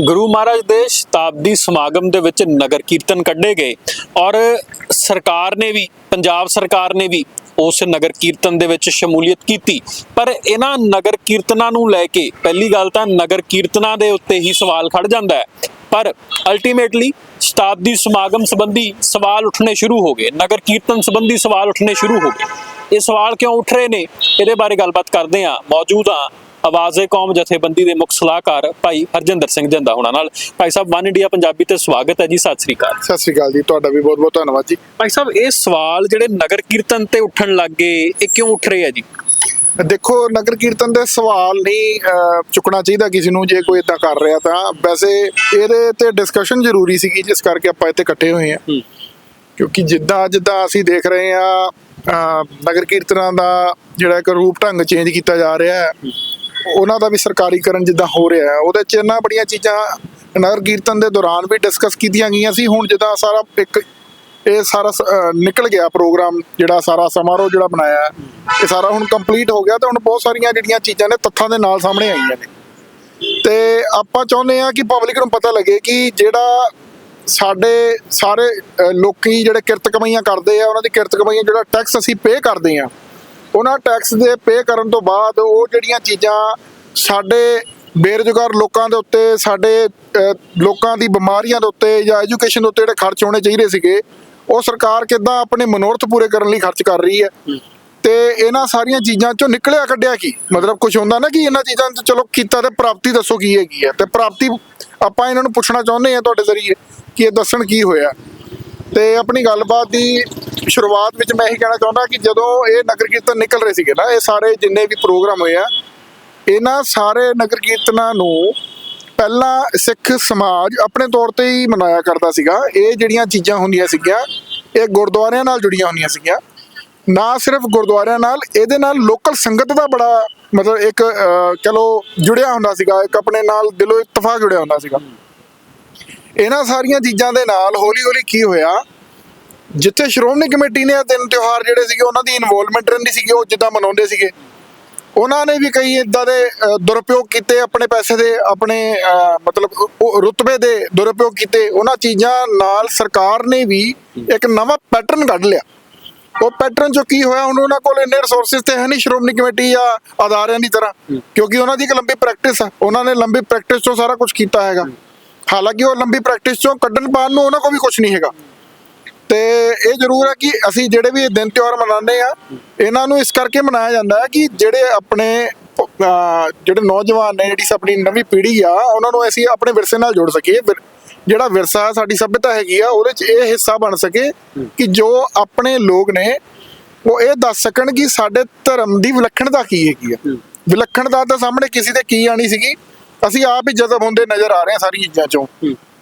ਗੁਰੂ ਮਹਾਰਾਜ ਦੇ ਸ਼ਤਾਬਦੀ ਸਮਾਗਮ ਦੇ ਵਿੱਚ ਨਗਰ ਕੀਰਤਨ ਕੱਢੇ ਗਏ ਔਰ ਸਰਕਾਰ ਨੇ ਵੀ, ਪੰਜਾਬ ਸਰਕਾਰ ਨੇ ਵੀ ਉਸ ਨਗਰ ਕੀਰਤਨ ਦੇ ਵਿੱਚ ਸ਼ਮੂਲੀਅਤ ਕੀਤੀ। ਪਰ ਇਹਨਾਂ ਨਗਰ ਕੀਰਤਨਾਂ ਨੂੰ ਲੈ ਕੇ, ਪਹਿਲੀ ਗੱਲ ਤਾਂ ਨਗਰ ਕੀਰਤਨਾਂ ਦੇ ਉੱਤੇ ਹੀ ਸਵਾਲ ਖੜ ਜਾਂਦਾ ਹੈ। ਪਰ ਅਲਟੀਮੇਟਲੀ ਸ਼ਤਾਬਦੀ ਸਮਾਗਮ ਸੰਬੰਧੀ ਸਵਾਲ ਉੱਠਣੇ ਸ਼ੁਰੂ ਹੋ ਗਏ। ਨਗਰ ਕੀਰਤਨ ਸੰਬੰਧੀ ਸਵਾਲ ਉੱਠਣੇ ਸ਼ੁਰੂ ਹੋ ਗਏ। ਇਹ ਸਵਾਲ ਕਿਉਂ ਉੱਠ ਰਹੇ ਨੇ? ਇਹਦੇ ਬਾਰੇ ਗੱਲਬਾਤ ਕਰਦੇ ਹਾਂ। ਮੌਜੂਦ ਹਾਂ ਆਵਾਜ਼ੇ ਕੌਮ ਜਥੇਬੰਦੀ ਦੇ ਮੁੱਖ ਸਲਾਹਕਾਰ ਭਾਈ ਹਰਜਿੰਦਰ ਸਿੰਘ ਜੰਦਾ ਹੁਣਾਂ ਨਾਲ। ਭਾਈ ਸਾਹਿਬ ਵਨ ਇੰਡੀਆ ਪੰਜਾਬੀ ਤੇ ਸਵਾਗਤ ਹੈ ਜੀ ਸਤਿ ਸ੍ਰੀ ਅਕਾਲ। ਸਤਿ ਸ਼੍ਰੀ ਅਕਾਲ ਜੀ ਤੁਹਾਡਾ ਵੀ ਬਹੁਤ ਬਹੁਤ ਧੰਨਵਾਦ ਜੀ। ਭਾਈ ਸਾਹਿਬ ਇਹ ਸਵਾਲ ਜਿਹੜੇ ਨਗਰ ਕੀਰਤਨ ਤੇ ਉੱਠਣ ਲੱਗ ਗਏ ਇਹ ਕਿਉਂ ਉੱਠ ਰਹੇ ਆ ਜੀ? ਦੇਖੋ ਨਗਰ ਕੀਰਤਨ ਦੇ ਸਵਾਲ ਨਹੀਂ ਚੁੱਕਣਾ ਚਾਹੀਦਾ ਕਿਸੇ ਨੂੰ ਜੇ ਕੋਈ ਇਦਾਂ ਕਰ ਰਿਹਾ ਤਾਂ। ਵੈਸੇ ਇਹਦੇ ਤੇ ਡਿਸਕਸ਼ਨ ਜ਼ਰੂਰੀ ਸੀਗੀ ਜਿਸ ਕਰਕੇ ਆਪਾਂ ਇੱਥੇ ਇਕੱਠੇ ਹੋਏ ਆ। ਕਿਉਂਕਿ ਜਿੱਦਾਂ ਜਿੱਦਾਂ ਅਸੀਂ ਦੇਖ ਰਹੇ ਆ ਨਗਰ ਕੀਰਤਨਾਂ ਦਾ ਜਿਹੜਾ ਇੱਕ ਰੂਪ ਢੰਗ ਚੇਂਜ ਕੀਤਾ ਜਾ ਰਿਹਾ ਹੈ। ਉਹਨਾਂ ਦਾ ਵੀ ਸਰਕਾਰੀਕਰਨ ਜਿੱਦਾਂ ਹੋ ਰਿਹਾ ਹੈ ਉਹਦੇ ਚ ਇਹਨਾਂ ਬੜੀਆਂ ਚੀਜ਼ਾਂ ਨਗਰ ਕੀਰਤਨ ਦੇ ਦੌਰਾਨ ਵੀ ਡਿਸਕਸ ਕੀਤੀਆਂ ਗਈਆਂ ਸੀ। ਹੁਣ ਜਿੱਦਾਂ ਸਾਰਾ ਇੱਕ ਇਹ ਸਾਰਾ ਨਿਕਲ ਗਿਆ ਪ੍ਰੋਗਰਾਮ ਜਿਹੜਾ ਸਾਰਾ ਸਮਾਰੋਹ ਜਿਹੜਾ ਬਣਾਇਆ ਇਹ ਸਾਰਾ ਹੁਣ ਕੰਪਲੀਟ ਹੋ ਗਿਆ ਤੇ ਹੁਣ ਬਹੁਤ ਸਾਰੀਆਂ ਜਿਹੜੀਆਂ ਚੀਜ਼ਾਂ ਨੇ ਤੱਥਾਂ ਦੇ ਨਾਲ ਸਾਹਮਣੇ ਆਈਆਂ ਨੇ। ਤੇ ਆਪਾਂ ਚਾਹੁੰਦੇ ਆ ਕਿ ਪਬਲਿਕ ਨੂੰ ਪਤਾ ਲੱਗੇ ਕਿ ਜਿਹੜਾ ਸਾਡੇ ਸਾਰੇ ਅਹ, ਲੋਕੀ ਜਿਹੜੇ ਕਿਰਤ ਕਮਾਈਆਂ ਕਰਦੇ ਆ ਉਹਨਾਂ ਦੀ ਕਿਰਤ ਕਮਾਈਆਂ ਜਿਹੜਾ ਟੈਕਸ ਅਸੀਂ ਪੇ ਕਰਦੇ ਆ ਉਹਨਾਂ ਟੈਕਸ ਦੇ ਪੇ ਕਰਨ ਤੋਂ ਬਾਅਦ ਉਹ ਜਿਹੜੀਆਂ ਚੀਜ਼ਾਂ ਸਾਡੇ ਬੇਰੁਜ਼ਗਾਰ ਲੋਕਾਂ ਦੇ ਉੱਤੇ ਸਾਡੇ ਲੋਕਾਂ ਦੀ ਬਿਮਾਰੀਆਂ ਦੇ ਉੱਤੇ ਜਾਂ ਐਜੂਕੇਸ਼ਨ ਦੇ ਉੱਤੇ ਜਿਹੜੇ ਖਰਚ ਹੋਣੇ ਚਾਹੀਦੇ ਸੀਗੇ ਉਹ ਸਰਕਾਰ ਕਿੱਦਾਂ ਆਪਣੇ ਮਨੋਰਥ ਪੂਰੇ ਕਰਨ ਲਈ ਖਰਚ ਕਰ ਰਹੀ ਹੈ? ਤੇ ਇਹਨਾਂ ਸਾਰੀਆਂ ਚੀਜ਼ਾਂ ਚੋਂ ਨਿਕਲਿਆ ਕੱਢਿਆ ਕੀ? ਮਤਲਬ ਕੁਝ ਹੁੰਦਾ ਨਾ ਕਿ ਇਹਨਾਂ ਚੀਜ਼ਾਂ ਚ ਚਲੋ ਕੀਤਾ ਤੇ ਪ੍ਰਾਪਤੀ ਦੱਸੋ ਕੀ ਹੈਗੀ ਹੈ? ਤੇ ਪ੍ਰਾਪਤੀ ਆਪਾਂ ਇਹਨਾਂ ਨੂੰ ਪੁੱਛਣਾ ਚਾਹੁੰਦੇ ਆ ਤੁਹਾਡੇ ਜ਼ਰੀਏ ਕਿ ਇਹ ਦੱਸਣ ਕੀ ਹੋਇਆ? ਤੇ ਆਪਣੀ ਗੱਲਬਾਤ ਦੀ ਸ਼ੁਰੂਆਤ ਵਿੱਚ ਮੈਂ ਇਹੀ ਕਹਿਣਾ ਚਾਹੁੰਦਾ ਕਿ ਜਦੋਂ ਇਹ ਨਗਰ ਕੀਰਤਨ ਨਿਕਲ ਰਹੇ ਸੀਗੇ ਨਾ ਇਹ ਸਾਰੇ ਜਿੰਨੇ ਵੀ ਪ੍ਰੋਗਰਾਮ ਹੋਏ ਆ ਇਹਨਾਂ ਸਾਰੇ ਨਗਰ ਕੀਰਤਨਾਂ ਨੂੰ ਪਹਿਲਾਂ ਸਿੱਖ ਸਮਾਜ ਆਪਣੇ ਤੌਰ ਤੇ ਹੀ ਮਨਾਇਆ ਕਰਦਾ ਸੀਗਾ। ਇਹ ਜਿਹੜੀਆਂ ਚੀਜ਼ਾਂ ਹੁੰਦੀਆਂ ਸੀਗੀਆਂ ਇਹ ਗੁਰਦੁਆਰਿਆਂ ਨਾਲ ਜੁੜੀਆਂ ਹੁੰਦੀਆਂ ਸੀਗੀਆਂ। ਨਾ ਸਿਰਫ ਗੁਰਦੁਆਰਿਆਂ ਨਾਲ ਇਹਦੇ ਨਾਲ ਲੋਕਲ ਸੰਗਤ ਦਾ ਬੜਾ ਮਤਲਬ ਇੱਕ ਅਹ, ਕਹਿ ਲਓ ਜੁੜਿਆ ਹੁੰਦਾ ਸੀਗਾ। ਇੱਕ ਆਪਣੇ ਨਾਲ ਦਿਲੋਂ ਇਤਫਾਕ ਜੁੜਿਆ ਹੁੰਦਾ ਸੀਗਾ। ਇਹਨਾਂ ਸਾਰੀਆਂ ਚੀਜ਼ਾਂ ਦੇ ਨਾਲ ਹੌਲੀ ਹੌਲੀ ਕੀ ਹੋਇਆ ਜਿੱਥੇ ਸ਼੍ਰੋਮਣੀ ਕਮੇਟੀ ਨੇ ਦਿਨ ਤਿਉਹਾਰ ਜਿਹੜੇ ਸੀਗੇ ਉਹਨਾਂ ਦੀ ਇਨਵੋਲਵਮੈਂਟ ਰਹਿੰਦੀ ਸੀਗੀ ਉਹ ਜਿੱਦਾਂ ਮਨਾਉਂਦੇ ਸੀਗੇ। ਉਹਨਾਂ ਨੇ ਵੀ ਕਈ ਇਦਾਂ ਦੇ ਅਹ, ਦੁਰਉਪਯੋਗ ਕੀਤੇ ਆਪਣੇ ਪੈਸੇ ਦੇ ਆਪਣੇ ਮਤਲਬ ਰੁਤਬੇ ਦੇ ਦੁਰਉਪਯੋਗ ਕੀਤੇ। ਉਹਨਾਂ ਚੀਜ਼ਾਂ ਨਾਲ ਸਰਕਾਰ ਨੇ ਵੀ ਇੱਕ ਨਵਾਂ ਪੈਟਰਨ ਕੱਢ ਲਿਆ। ਉਹ ਪੈਟਰਨ ਚੋਂ ਕੀ ਹੋਇਆ ਹੁਣ ਉਹਨਾਂ ਕੋਲ ਇੰਨੇ ਰਿਸੋਰਸਸ ਤੇ ਹੈ ਨਹੀਂ ਸ਼੍ਰੋਮਣੀ ਕਮੇਟੀ ਜਾਂ ਅਦਾਰਿਆਂ ਦੀ ਤਰ੍ਹਾਂ ਕਿਉਂਕਿ ਉਹਨਾਂ ਦੀ ਇੱਕ ਲੰਬੀ ਪ੍ਰੈਕਟਿਸ ਆ। ਉਹਨਾਂ ਨੇ ਲੰਬੀ ਪ੍ਰੈਕਟਿਸ ਤੋਂ ਸਾਰਾ ਕੁਝ ਕੀਤਾ ਹੈਗਾ। ਹਾਲਾਂਕਿ ਉਹ ਲੰਬੀ ਪ੍ਰੈਕਟਿਸ ਚੋਂ ਕੱਢਣ ਪਾਣ ਨੂੰ ਉਹਨਾਂ ਕੋਲ ਵੀ ਕੁਝ ਨਹੀਂ ਹੈਗਾ। ਤੇ ਇਹ ਜ਼ਰੂਰ ਹੈ ਕਿ ਅਸੀਂ ਜਿਹੜੇ ਵੀ ਦਿਨ ਤਿਉਹਾਰ ਮਨਾਉਂਦੇ ਆ ਇਹਨਾਂ ਨੂੰ ਇਸ ਕਰਕੇ ਮਨਾਇਆ ਜਾਂਦਾ ਹੈ ਕਿ ਜਿਹੜੇ ਆਪਣੇ ਜਿਹੜੇ ਨੌਜਵਾਨ ਨੇ, ਜਿਹੜੀ ਆਪਣੀ ਨਵੀਂ ਪੀੜ੍ਹੀ ਆ, ਉਹਨਾਂ ਨੂੰ ਅਸੀਂ ਆਪਣੇ ਵਿਰਸੇ ਨਾਲ ਜੋੜ ਸਕੀਏ। ਜਿਹੜਾ ਵਿਰਸਾ ਸਾਡੀ ਸਭਿਅਤਾ ਹੈਗੀ ਆ, ਉਹਦੇ 'ਚ ਇਹ ਹਿੱਸਾ ਬਣ ਸਕੇ ਕਿ ਜੋ ਆਪਣੇ ਲੋਕ ਨੇ, ਉਹ ਇਹ ਦੱਸ ਸਕਣ ਕਿ ਸਾਡੇ ਧਰਮ ਦੀ ਵਿਲੱਖਣਤਾ ਕੀ ਹੈਗੀ ਆ। ਵਿਲੱਖਣਤਾ ਤਾਂ ਸਾਹਮਣੇ ਕਿਸੇ ਦੇ ਕੀ ਆਣੀ ਸੀਗੀ। ਅਸੀਂ ਆਪ ਹੀ ਜਜ਼ਬ ਹੁੰਦੇ ਨਜ਼ਰ ਆ ਰਹੇ ਹਾਂ ਸਾਰੀਆਂ ਚੀਜ਼ਾਂ ਚੋਂ।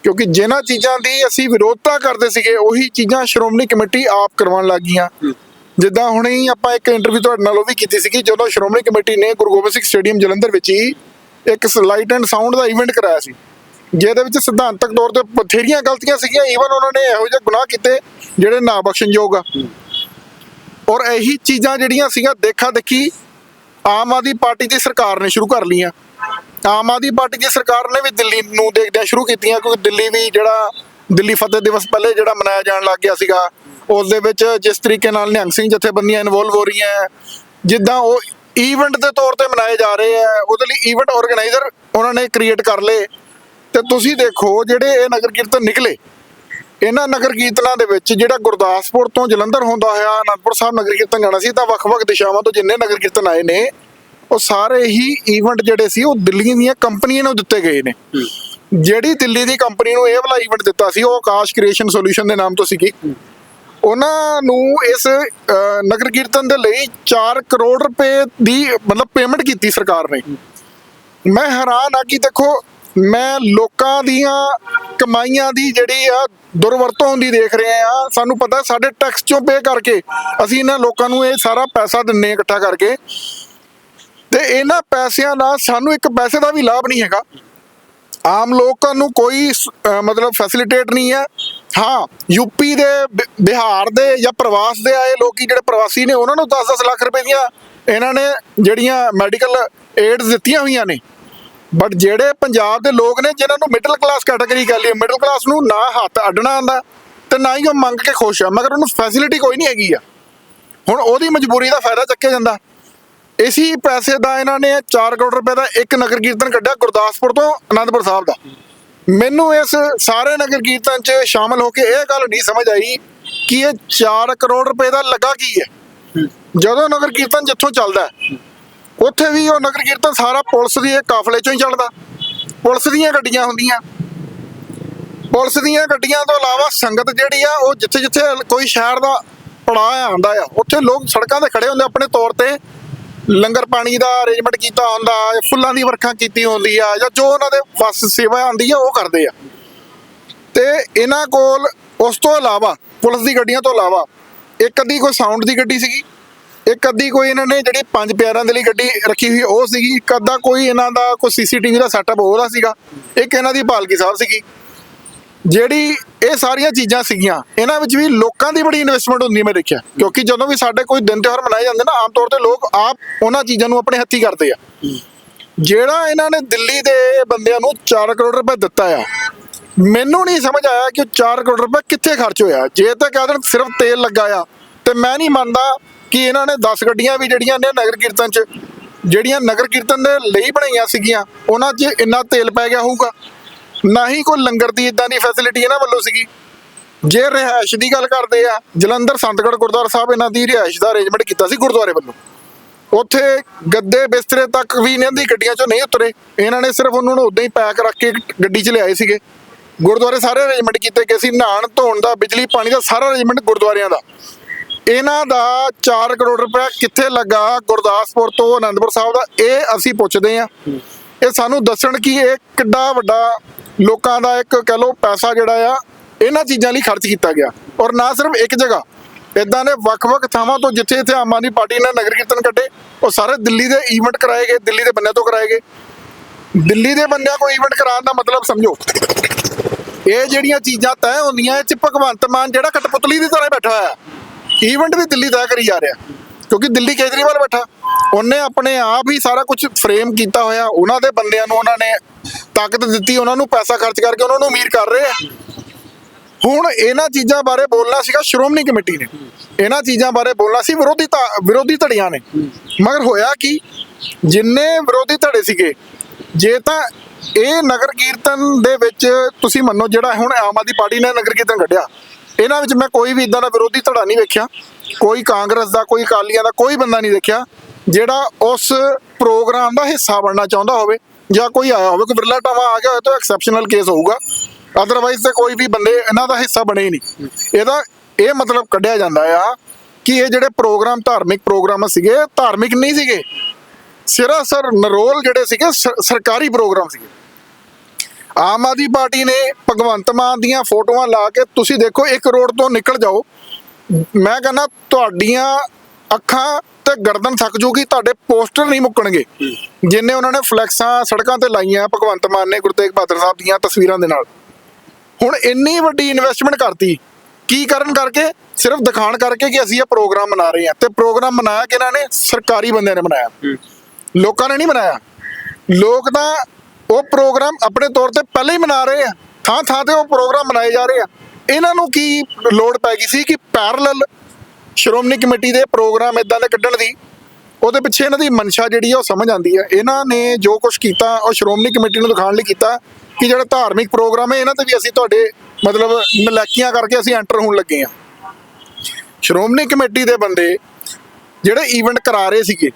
ਕਿਉਂਕਿ ਜਿਨ੍ਹਾਂ ਚੀਜ਼ਾਂ ਦੀ ਅਸੀਂ ਵਿਰੋਧਤਾ ਕਰਦੇ ਸੀਗੇ ਉਹੀ ਚੀਜ਼ਾਂ ਸ਼੍ਰੋਮਣੀ ਕਮੇਟੀ ਆਪ ਕਰਵਾਉਣ ਲੱਗੀਆਂ। ਜਿੱਦਾਂ ਹੁਣੇ ਹੀ ਆਪਾਂ ਇੱਕ ਇੰਟਰਵਿਊ ਤੁਹਾਡੇ ਨਾਲ ਉਹ ਵੀ ਕੀਤੀ ਸੀਗੀ ਜਦੋਂ ਸ਼੍ਰੋਮਣੀ ਕਮੇਟੀ ਨੇ ਗੁਰੂ ਗੋਬਿੰਦ ਸਿੰਘ ਸਟੇਡੀਅਮ ਜਲੰਧਰ ਵਿੱਚ ਹੀ ਇੱਕ ਲਾਈਟ ਐਂਡ ਸਾਊਂਡ ਦਾ ਇਵੈਂਟ ਕਰਾਇਆ ਸੀ। ਜਿਹਦੇ ਵਿੱਚ ਸਿਧਾਂਤਕ ਤੌਰ ਤੇ ਬਥੇਰੀਆਂ ਗਲਤੀਆਂ ਸੀਗੀਆਂ ਈਵਨ ਉਹਨਾਂ ਨੇ ਇਹੋ ਜਿਹੇ ਗੁਨਾਹ ਕੀਤੇ ਜਿਹੜੇ ਨਾ ਬਖਸ਼ਣਯੋਗ ਆ। ਔਰ ਇਹੀ ਚੀਜ਼ਾਂ ਜਿਹੜੀਆਂ ਸੀਗੀਆਂ ਦੇਖਾ ਦੇਖੀ ਆਮ ਆਦਮੀ ਪਾਰਟੀ ਦੀ ਸਰਕਾਰ ਨੇ ਸ਼ੁਰੂ ਕਰ ਲਈਆਂ। ਆਮ ਆਦਮੀ ਪਾਰਟੀ ਦੀ ਸਰਕਾਰ ਨੇ ਵੀ ਦਿੱਲੀ ਨੂੰ ਦੇਖਦਿਆਂ ਸ਼ੁਰੂ ਕੀਤੀਆਂ, ਕਿਉਂਕਿ ਦਿੱਲੀ ਵੀ ਜਿਹੜਾ ਦਿੱਲੀ ਫਤਿਹ ਦਿਵਸ ਪਹਿਲੇ ਜਿਹੜਾ ਮਨਾਇਆ ਜਾਣ ਲੱਗ ਗਿਆ ਸੀਗਾ ਉਸ ਦੇ ਵਿੱਚ ਜਿਸ ਤਰੀਕੇ ਨਾਲ ਨਿਹੰਗ ਸਿੰਘ ਜਥੇਬੰਦੀਆਂ ਇਨਵੋਲਵ ਹੋ ਰਹੀਆਂ ਜਿੱਦਾਂ ਉਹ ਈਵੈਂਟ ਦੇ ਤੌਰ ਤੇ ਮਨਾਏ ਜਾ ਰਹੇ ਆ ਉਹਦੇ ਲਈ ਈਵੈਂਟ ਆਰਗੇਨਾਈਜ਼ਰ ਉਹਨਾਂ ਨੇ ਕ੍ਰੀਏਟ ਕਰ ਲਏ। ਤੇ ਤੁਸੀਂ ਦੇਖੋ ਜਿਹੜੇ ਇਹ ਨਗਰ ਕੀਰਤਨ ਨਿਕਲੇ, ਇਹਨਾਂ ਨਗਰ ਕੀਰਤਨਾਂ ਦੇ ਵਿੱਚ ਜਿਹੜਾ ਗੁਰਦਾਸਪੁਰ ਤੋਂ ਜਲੰਧਰ ਹੁੰਦਾ ਹੋਇਆ, ਅਨੰਦਪੁਰ ਸਾਹਿਬ ਨਗਰ ਕੀਰਤਨ ਜਾਣਾ ਸੀ, ਤਾਂ ਵੱਖ-ਵੱਖ ਦਿਸ਼ਾਵਾਂ ਤੋਂ ਜਿੰਨੇ ਨਗਰ ਕੀਰਤਨ ਆਏ ਨੇ ਉਹ ਸਾਰੇ ਹੀ ਈਵੈਂਟ ਜਿਹੜੇ ਸੀ ਉਹ ਦਿੱਲੀ ਦੀਆਂ ਕੰਪਨੀਆਂ ਨੂੰ ਦਿੱਤੇ ਗਏ ਨੇ। ਜਿਹੜੀ ਦਿੱਲੀ ਦੀ ਕੰਪਨੀ ਨੂੰ ਇਹ ਵਾਲਾ ਈਵੈਂਟ ਦਿੱਤਾ ਸੀ ਉਹ ਆਕਾਸ਼ ਕ੍ਰੀਏਸ਼ਨ ਸੋਲੂਸ਼ਨ ਦੇ ਨਾਮ ਤੋਂ ਸੀਗੀ। ਉਹਨਾਂ ਨੂੰ ਇਸ ਨਗਰ ਕੀਰਤਨ ਦੇ ਲਈ 4 ਕਰੋੜ ਰੁਪਏ ਦੀ ਮਤਲਬ ਪੇਮੈਂਟ ਕੀਤੀ ਸਰਕਾਰ ਨੇ। ਮੈਂ ਹੈਰਾਨ ਆ ਕਿ ਦੇਖੋ ਮੈਂ ਲੋਕਾਂ ਦੀਆਂ ਕਮਾਈਆਂ ਦੀ ਜਿਹੜੀ ਆ ਦੁਰਵਰਤੋਂ ਹੁੰਦੀ ਦੇਖ ਰਹੇ ਆ। ਸਾਨੂੰ ਪਤਾ ਸਾਡੇ ਟੈਕਸ ਚੋਂ ਪੇ ਕਰਕੇ ਅਸੀਂ ਇਹਨਾਂ ਲੋਕਾਂ ਨੂੰ ਇਹ ਸਾਰਾ ਪੈਸਾ ਦਿੰਨੇ ਇਕੱਠਾ ਕਰਕੇ। ਤੇ ਇਹਨਾਂ ਪੈਸਿਆਂ ਨਾਲ ਸਾਨੂੰ ਇੱਕ ਪੈਸੇ ਦਾ ਵੀ ਲਾਭ ਨਹੀਂ ਹੈਗਾ। ਆਮ ਲੋਕਾਂ ਨੂੰ ਕੋਈ ਮਤਲਬ ਫੈਸਿਲਿਟੇਟ ਨਹੀਂ ਹੈ। ਹਾਂ ਯੂਪੀ ਦੇ ਬਿ- ਬਿਹਾਰ ਦੇ ਜਾਂ ਪ੍ਰਵਾਸ ਦੇ ਆਏ ਲੋਕੀ ਜਿਹੜੇ ਪ੍ਰਵਾਸੀ ਨੇ, ਉਹਨਾਂ ਨੂੰ 10-10 ਲੱਖ ਰੁਪਏ ਦੀਆਂ ਇਹਨਾਂ ਨੇ ਜਿਹੜੀਆਂ ਮੈਡੀਕਲ ਏਡਸ ਦਿੱਤੀਆਂ ਹੋਈਆਂ ਨੇ। ਬਟ ਜਿਹੜੇ ਪੰਜਾਬ ਦੇ ਲੋਕ ਨੇ, ਜਿਨ੍ਹਾਂ ਨੂੰ ਮਿਡਲ ਕਲਾਸ ਕੈਟਾਗਰੀ ਕਹ ਲਈ ਮਿਡਲ ਕਲਾਸ ਨੂੰ ਨਾ ਹੱਥ ਅੱਡਣਾ ਆਂਦਾ ਤੇ ਨਾ ਹੀ ਉਹ ਮੰਗ ਕੇ ਖੁਸ਼ ਆ, ਮਗਰ ਉਹਨੂੰ ਫੈਸਿਲਿਟੀ ਕੋਈ ਨਹੀਂ ਹੈਗੀ ਆ। ਹੁਣ ਉਹਦੀ ਮਜਬੂਰੀ ਦਾ ਫਾਇਦਾ ਚੱਕਿਆ ਜਾਂਦਾ। ਇਸੀ ਪੈਸੇ ਦਾ ਇਹਨਾਂ ਨੇ 4 ਕਰੋੜ ਰੁਪਏ ਦਾ ਇੱਕ ਨਗਰ ਕੀਰਤਨ ਕੱਢਿਆ ਗੁਰਦਾਸਪੁਰ ਤੋਂ ਆਨੰਦਪੁਰ ਸਾਹਿਬ ਦਾ। ਮੈਨੂੰ ਇਸ ਸਾਰੇ ਨਗਰ ਕੀਰਤਨ 'ਚ ਸ਼ਾਮਲ ਹੋ ਕੇ ਇਹ ਗੱਲ ਨਹੀਂ ਸਮਝ ਆਈ ਕਿ ਇਹ 4 ਕਰੋੜ ਰੁਪਏ ਦਾ ਲੱਗਾ ਕੀ ਹੈ। ਜਦੋਂ ਨਗਰ ਕੀਰਤਨ ਜਿੱਥੋਂ ਚੱਲਦਾ ਉੱਥੇ ਵੀ ਉਹ ਨਗਰ ਕੀਰਤਨ ਸਾਰਾ ਪੁਲਿਸ ਦੀ ਇੱਕ ਕਾਫਲੇ ਚੋਂ ਹੀ ਚੱਲਦਾ। ਪੁਲਿਸ ਦੀਆਂ ਗੱਡੀਆਂ ਹੁੰਦੀਆਂ। ਪੁਲਿਸ ਦੀਆਂ ਗੱਡੀਆਂ ਤੋਂ ਇਲਾਵਾ ਸੰਗਤ ਜਿਹੜੀ ਆ, ਉਹ ਜਿੱਥੇ ਜਿੱਥੇ ਕੋਈ ਸ਼ਹਿਰ ਦਾ ਪੜਾਅ ਆਉਂਦਾ ਆ, ਉੱਥੇ ਲੋਕ ਸੜਕਾਂ ਤੇ ਖੜੇ ਹੁੰਦੇ ਆਪਣੇ ਤੌਰ ਤੇ। ਲੰਗਰ ਪਾਣੀ ਦਾ ਅਰੇਂਜਮੈਂਟ ਕੀਤਾ ਹੁੰਦਾ ਜਾਂ ਫੁੱਲਾਂ ਦੀ ਵਰਖਾ ਕੀਤੀ ਹੁੰਦੀ ਆ, ਜਾਂ ਜੋ ਉਹਨਾਂ ਦੇ ਵਸ ਸੇਵਾ ਆਉਂਦੀ ਆ, ਉਹ ਕਰਦੇ ਆ। ਤੇ ਇਹਨਾਂ ਕੋਲ ਉਸ ਤੋਂ ਇਲਾਵਾ, ਪੁਲਿਸ ਦੀ ਗੱਡੀਆਂ ਤੋਂ ਇਲਾਵਾ, ਇੱਕ ਅੱਧੀ ਕੋਈ ਸਾਊਂਡ ਦੀ ਗੱਡੀ ਸੀਗੀ, ਇੱਕ ਅੱਧੀ ਕੋਈ ਇਹਨਾਂ ਨੇ ਜਿਹੜੀ ਪੰਜ ਪਿਆਰਿਆਂ ਦੇ ਲਈ ਗੱਡੀ ਰੱਖੀ ਹੋਈ ਉਹ ਸੀਗੀ, ਇੱਕ ਅੱਧਾ ਕੋਈ ਇਹਨਾਂ ਦਾ ਕੋਈ ਸੀਸੀਟੀਵੀ ਦਾ ਸੈਟਅਪ ਉਹਦਾ ਸੀਗਾ, ਇੱਕ ਇਹਨਾਂ ਦੀ ਪਾਲਕੀ ਸਾਹਿਬ ਸੀਗੀ। ਜਿਹੜੀ ਇਹ ਸਾਰੀਆਂ ਚੀਜ਼ਾਂ ਸੀਗੀਆਂ, ਇਹਨਾਂ ਵਿੱਚ ਵੀ ਲੋਕਾਂ ਦੀ ਬੜੀ ਇਨਵੈਸਟਮੈਂਟ ਹੁੰਦੀ ਮੈਂ ਦੇਖਿਆ। ਕਿਉਂਕਿ ਜਦੋਂ ਵੀ ਸਾਡੇ ਕੋਈ ਦਿਨ ਤਿਉਹਾਰ ਮਨਾਏ ਜਾਂਦੇ ਨਾ, ਆਮ ਤੌਰ ਤੇ ਲੋਕ ਆਪ ਉਹਨਾਂ ਚੀਜ਼ਾਂ ਨੂੰ ਆਪਣੇ ਹੱਥੀ ਕਰਦੇ ਆ। ਜਿਹੜਾ ਇਹਨਾਂ ਨੇ ਦਿੱਲੀ ਦੇ ਬੰਦਿਆਂ ਨੂੰ 4 ਕਰੋੜ ਰੁਪਏ ਦਿੱਤਾ ਆ, ਮੈਨੂੰ ਨਹੀਂ ਸਮਝ ਆਇਆ ਕਿ 4 ਕਰੋੜ ਰੁਪਏ ਕਿੱਥੇ ਖਰਚ ਹੋਇਆ। ਜੇ ਤਾਂ ਕਹਿ ਦੇਣ ਸਿਰਫ ਤੇਲ ਲੱਗਾ ਆ, ਤੇ ਮੈਂ ਨਹੀਂ ਮੰਨਦਾ ਕਿ ਇਹਨਾਂ ਨੇ 10 ਗੱਡੀਆਂ ਵੀ ਜਿਹੜੀਆਂ ਨੇ ਨਗਰ ਕੀਰਤਨ 'ਚ, ਜਿਹੜੀਆਂ ਨਗਰ ਕੀਰਤਨ ਦੇ ਲਈ ਬਣਾਈਆਂ ਸੀਗੀਆਂ, ਉਹਨਾਂ 'ਚ ਇੰਨਾ ਤੇਲ ਪੈ ਗਿਆ ਹੋਊਗਾ। ਨਾ ਹੀ ਕੋਈ ਲੰਗਰ ਦੀ ਇਦਾਂ ਦੀ ਫੈਸਿਲਿਟੀ ਇਹਨਾਂ ਵੱਲੋਂ ਸੀਗੀ। ਜੇ ਰਿਹਾਇਸ਼ ਦੀ ਗੱਲ ਕਰਦੇ ਆ, ਜਲੰਧਰ, ਸੰਤਗੜ੍ਹ, ਗੁਰਦੁਆਰਾ ਸਾਹਿਬ, ਇਹਨਾਂ ਦੀ ਰਿਹਾਇਸ਼ ਦਾ ਅਰੇਂਜਮੈਂਟ ਕੀਤਾ ਸੀ ਗੁਰਦੁਆਰੇ ਵੱਲੋਂ। ਉੱਥੇ ਗੱਦੇ ਬਿਸਤਰੇ ਤੱਕ ਵੀ ਇਹਨਾਂ ਦੀ ਗੱਡੀਆਂ 'ਚੋਂ ਨਹੀਂ ਉਤਰੇ। ਇਹਨਾਂ ਨੇ ਸਿਰਫ ਉਹਨਾਂ ਨੂੰ ਉਦਾਂ ਹੀ ਪੈਕ ਰੱਖ ਕੇ ਗੱਡੀ 'ਚ ਲਿਆਏ ਸੀਗੇ। ਗੁਰਦੁਆਰੇ ਸਾਰੇ ਅਰੇਂਜਮੈਂਟ ਕੀਤੇ ਗਏ ਸੀ। ਨਹਾਣ ਧੋਣ ਦਾ, ਬਿਜਲੀ, ਪਾਣੀ ਦਾ ਸਾਰਾ ਅਰੇਂਜਮੈਂਟ ਗੁਰਦੁਆਰਿਆਂ ਦਾ। ਇਹਨਾਂ ਦਾ 4 ਕਰੋੜ ਰੁਪਏ ਕਿੱਥੇ ਲੱਗਾ? ਗੁਰਦਾਸਪੁਰ ਤੋਂ ਅਨੰਦਪੁਰ ਸਾਹਿਬ ਦਾ। ਇਹ ਅਸੀਂ ਪੁੱਛਦੇ ਆ ਇਹ ਸਾਨੂੰ ਦੱਸਣ ਕਿ ਇਹ ਕਿੱਡਾ ਵੱਡਾ ਲੋਕਾਂ ਦਾ ਇੱਕ ਕਹਿ ਲੋ ਪੈਸਾ ਜਿਹੜਾ ਆ, ਇਹਨਾਂ ਚੀਜ਼ਾਂ ਲਈ ਖਰਚ ਕੀਤਾ ਗਿਆ। ਔਰ ਨਾ ਸਿਰਫ ਇੱਕ ਜਗ੍ਹਾ ਇਦਾਂ ਦੇ ਵੱਖ-ਵੱਖ ਥਾਵਾਂ ਤੋਂ ਜਿੱਥੇ ਇੱਥੇ ਆਮ ਆਦਮੀ ਪਾਰਟੀ ਨੇ ਨਗਰ ਕੀਰਤਨ ਕੱਢੇ, ਉਹ ਸਾਰੇ ਦਿੱਲੀ ਦੇ ਈਵੈਂਟ ਕਰਾਏ ਗਏ, ਦਿੱਲੀ ਦੇ ਬੰਦਿਆਂ ਤੋਂ ਕਰਾਏ ਗਏ। ਦਿੱਲੀ ਦੇ ਬੰਦਿਆਂ ਕੋਲ ਈਵੈਂਟ ਕਰਾਉਣ ਦਾ ਮਤਲਬ ਸਮਝੋ, ਇਹ ਜਿਹੜੀਆਂ ਚੀਜ਼ਾਂ ਤੈਅ ਹੁੰਦੀਆਂ, ਇਹ ਚ ਭਗਵੰਤ ਮਾਨ ਜਿਹੜਾ ਕਟਪੁਤਲੀ ਦੀ ਤਰ੍ਹਾਂ ਬੈਠਾ ਹੋਇਆ। ਈਵੈਂਟ ਵੀ ਦਿੱਲੀ ਤੈਅ ਕਰੀ ਜਾ ਰਿਹਾ, ਕਿਉਂਕਿ ਦਿੱਲੀ ਕੇਜਰੀਵਾਲ ਬੈਠਾ। ਉਹਨੇ ਆਪਣੇ ਆਪ ਹੀ ਸਾਰਾ ਕੁਝ ਫਰੇਮ ਕੀਤਾ ਹੋਇਆ, ਉਹਨਾਂ ਦੇ ਬੰਦਿਆਂ ਨੂੰ ਉਹਨਾਂ ਨੇ ਤਾਕਤ ਦਿੱਤੀ ਉਹਨਾਂ ਨੂੰ, ਪੈਸਾ ਖਰਚ ਕਰਕੇ ਉਹਨਾਂ ਨੂੰ ਅਮੀਰ ਕਰ ਰਹੇ ਆ। ਹੁਣ ਇਹਨਾਂ ਚੀਜ਼ਾਂ ਬਾਰੇ ਬੋਲਣਾ ਸੀਗਾ ਸ਼੍ਰੋਮਣੀ ਕਮੇਟੀ ਨੇ। ਇਹਨਾਂ ਚੀਜ਼ਾਂ ਬਾਰੇ ਬੋਲਣਾ ਸੀ ਵਿਰੋਧੀ ਵਿਰੋਧੀ ਧੜੀਆਂ ਨੇ। ਮਗਰ ਹੋਇਆ ਕੀ? ਜਿੰਨੇ ਵਿਰੋਧੀ ਧੜੇ ਸੀਗੇ, ਜੇ ਤਾਂ ਇਹ ਨਗਰ ਕੀਰਤਨ ਦੇ ਵਿੱਚ ਤੁਸੀਂ ਮੰਨੋ ਜਿਹੜਾ ਹੁਣ ਆਮ ਆਦਮੀ ਪਾਰਟੀ ਨੇ ਨਗਰ ਕੀਰਤਨ ਕੱਢਿਆ, ਇਹਨਾਂ ਵਿੱਚ ਮੈਂ ਕੋਈ ਵੀ ਇਦਾਂ ਦਾ ਵਿਰੋਧੀ ਧੜਾ ਨਹੀਂ ਵੇਖਿਆ। ਕੋਈ ਕਾਂਗਰਸ ਦਾ, ਕੋਈ ਅਕਾਲੀਆਂ ਦਾ, ਕੋਈ ਬੰਦਾ ਨਹੀਂ ਦੇਖਿਆ ਜਿਹੜਾ ਉਸ ਪ੍ਰੋਗਰਾਮ ਦਾ ਹਿੱਸਾ ਬਣਨਾ ਚਾਹੁੰਦਾ ਹੋਵੇ। ਜਾਂ ਕੋਈ ਆਇਆ ਹੋਵੇ, ਕੋਈ ਬਿਰਲਾ ਟਾਵਾ ਆ ਗਿਆ ਹੋਵੇ ਤਾਂ ਐਕਸੈਪਸ਼ਨਲ ਕੇਸ ਹੋਊਗਾ। ਅਦਰਵਾਈਜ਼ ਤਾਂ ਕੋਈ ਵੀ ਬੰਦੇ, ਇਹਨਾਂ ਦਾ ਹਿੱਸਾ ਬਣੇ ਹੀ ਨਹੀਂ। ਇਹਦਾ ਇਹ ਮਤਲਬ ਕੱਢਿਆ ਜਾਂਦਾ ਆ ਕਿ ਇਹ ਜਿਹੜੇ ਪ੍ਰੋਗਰਾਮ, ਧਾਰਮਿਕ ਪ੍ਰੋਗਰਾਮ ਸੀਗੇ ਧਾਰਮਿਕ ਨਹੀਂ ਸੀਗੇ। ਸਿਰਾਸਰ ਨਰੋਲ ਜਿਹੜੇ ਸੀਗੇ ਸ- ਸਰਕਾਰੀ ਪ੍ਰੋਗਰਾਮ ਸੀਗੇ। ਆਮ ਆਦਮੀ ਪਾਰਟੀ ਨੇ ਭਗਵੰਤ ਮਾਨ ਦੀਆਂ ਫੋਟੋਆਂ ਲਾ ਕੇ ਤੁਸੀਂ ਦੇਖੋ, ਇੱਕ ਰੋਡ ਤੋਂ ਨਿਕਲ ਜਾਓ। ਮੈਂ ਕਹਿੰਦਾ, ਤੁਹਾਡੀਆਂ ਅੱਖਾਂ ਤੇ ਗਰਦਨ ਥੱਕ ਜੂਗੀ ਤੁਹਾਡੇ ਪੋਸਟਰ ਨਹੀਂ ਮੁੱਕਣਗੇ। ਜਿੰਨੇ ਉਹਨਾਂ ਨੇ ਫਲੈਕਸਾਂ ਸੜਕਾਂ ਤੇ ਲਾਈਆਂ ਭਗਵੰਤ ਮਾਨ ਨੇ ਗੁਰੂ ਤੇਗ ਬਹਾਦਰ ਸਾਹਿਬ ਦੀਆਂ ਤਸਵੀਰਾਂ ਦੇ ਨਾਲ। ਹੁਣ ਇੰਨੀ ਵੱਡੀ ਇਨਵੈਸਟਮੈਂਟ ਕਰਤੀ ਕੀ ਕਰਨ ਕਰਕੇ? ਸਿਰਫ ਦਿਖਾਣ ਕਰਕੇ ਕਿ ਅਸੀਂ ਇਹ ਪ੍ਰੋਗਰਾਮ ਮਨਾ ਰਹੇ ਹਾਂ। ਤੇ ਪ੍ਰੋਗਰਾਮ ਮਨਾਇਆ ਕਿਹਨਾਂ ਨੇ ਸਰਕਾਰੀ ਬੰਦਿਆਂ ਨੇ ਮਨਾਇਆ ਲੋਕਾਂ ਨੇ ਨਹੀਂ ਮਨਾਇਆ ਲੋਕ ਤਾਂ ਉਹ ਪ੍ਰੋਗਰਾਮ ਆਪਣੇ ਤੌਰ ਤੇ ਪਹਿਲਾਂ ਹੀ ਮਨਾ ਰਹੇ ਆ। ਥਾਂ ਥਾਂ ਤੇ ਉਹ ਪ੍ਰੋਗਰਾਮ ਮਨਾਏ ਜਾ ਰਹੇ ਆ। ਇਹਨਾਂ ਨੂੰ ਕੀ ਲੋੜ ਪੈ ਗਈ ਸੀ ਕਿ ਪੈਰਲਲ ਸ਼੍ਰੋਮਣੀ ਕਮੇਟੀ ਦੇ ਪ੍ਰੋਗਰਾਮ ਇਦਾਂ ਦੇ ਕੱਢਣ ਦੀ, ਉਹਦੇ ਪਿੱਛੇ ਇਹਨਾਂ ਦੀ ਮਨਸ਼ਾ ਜਿਹੜੀ ਆ ਉਹ ਸਮਝ ਆਉਂਦੀ ਹੈ ਇਹਨਾਂ ਨੇ ਜੋ ਕੁਝ ਕੀਤਾ, ਉਹ ਸ਼੍ਰੋਮਣੀ ਕਮੇਟੀ ਨੂੰ ਦਿਖਾਉਣ ਲਈ ਕੀਤਾ ਕਿ ਜਿਹੜਾ ਧਾਰਮਿਕ ਪ੍ਰੋਗਰਾਮ ਹੈ, ਇਹਨਾਂ ਤੇ ਵੀ ਅਸੀਂ ਤੁਹਾਡੇ ਮਤਲਬ ਨਲਾਇਕੀਆਂ ਕਰਕੇ ਅਸੀਂ ਐਂਟਰ ਹੋਣ ਲੱਗੇ ਆ। ਸ਼੍ਰੋਮਣੀ ਕਮੇਟੀ ਦੇ ਬੰਦੇ ਜਿਹੜੇ ਈਵੈਂਟ ਕਰਾ ਰਹੇ ਸੀਗੇ,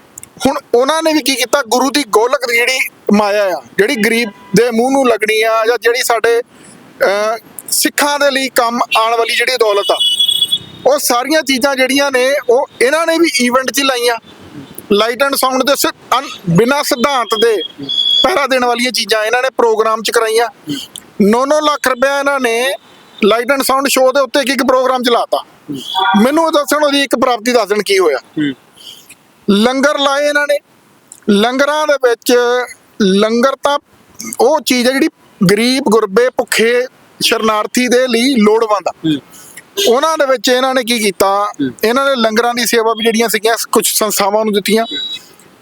ਹੁਣ ਉਹਨਾਂ ਨੇ ਵੀ ਕੀ ਕੀਤਾ? ਗੁਰੂ ਦੀ ਗੋਲਕ ਦੀ ਜਿਹੜੀ ਮਾਇਆ ਆ, ਜਿਹੜੀ ਗਰੀਬ ਦੇ ਮੂੰਹ ਨੂੰ ਲੱਗਣੀ ਆ ਜਾਂ ਜਿਹੜੀ ਸਾਡੇ ਸਿੱਖਾਂ ਦੇ ਲਈ ਕੰਮ ਆਉਣ ਵਾਲੀ ਜਿਹੜੀ ਦੌਲਤ ਆ ਉਹ ਸਾਰੀਆਂ ਚੀਜ਼ਾਂ ਜਿਹੜੀਆਂ ਨੇ ਉਹ ਇਹਨਾਂ ਨੇ ਵੀ ਈਵੈਂਟ 'ਚ ਲਾਈਆਂ। ਲਾਈਟ ਐਂਡ ਸਾਊਂਡ ਦੇ ਬਿਨਾਂ ਸਿਧਾਂਤ ਦੇ ਪਹਿਰਾ ਦੇਣ ਵਾਲੀਆਂ ਚੀਜ਼ਾਂ ਇਹਨਾਂ ਨੇ ਪ੍ਰੋਗਰਾਮ 'ਚ ਕਰਾਈਆਂ। 9-9 ਲੱਖ ਰੁਪਏ ਇਹਨਾਂ ਨੇ ਲਾਈਟ ਐਂਡ ਸਾਊਂਡ ਸ਼ੋਅ ਦੇ ਉੱਤੇ ਇੱਕ ਇੱਕ ਪ੍ਰੋਗਰਾਮ ਚਲਾਤਾ ਮੈਨੂੰ ਇਹ ਦੱਸਣ ਉਹਦੀ ਇੱਕ ਪ੍ਰਾਪਤੀ ਦੱਸ ਦੇਣ ਕੀ ਹੋਇਆ। ਲੰਗਰ ਲਾਏ ਇਹਨਾਂ ਨੇ। ਲੰਗਰਾਂ ਦੇ ਵਿੱਚ ਲੰਗਰ ਤਾਂ ਉਹ ਚੀਜ਼ ਹੈ ਜਿਹੜੀ ਗਰੀਬ ਗੁਰਬੇ ਭੁੱਖੇ ਸ਼ਰਨਾਰਥੀ ਦੇ ਲਈ ਲੋੜਵੰਦ ਆ। ਉਹਨਾਂ ਦੇ ਵਿੱਚ ਇਹਨਾਂ ਨੇ ਕੀ ਕੀਤਾ? ਇਹਨਾਂ ਨੇ ਲੰਗਰਾਂ ਦੀ ਸੇਵਾ ਵੀ ਜਿਹੜੀਆਂ ਸੀਗੀਆਂ ਕੁਝ ਸੰਸਥਾਵਾਂ ਨੂੰ ਦਿੱਤੀਆਂ।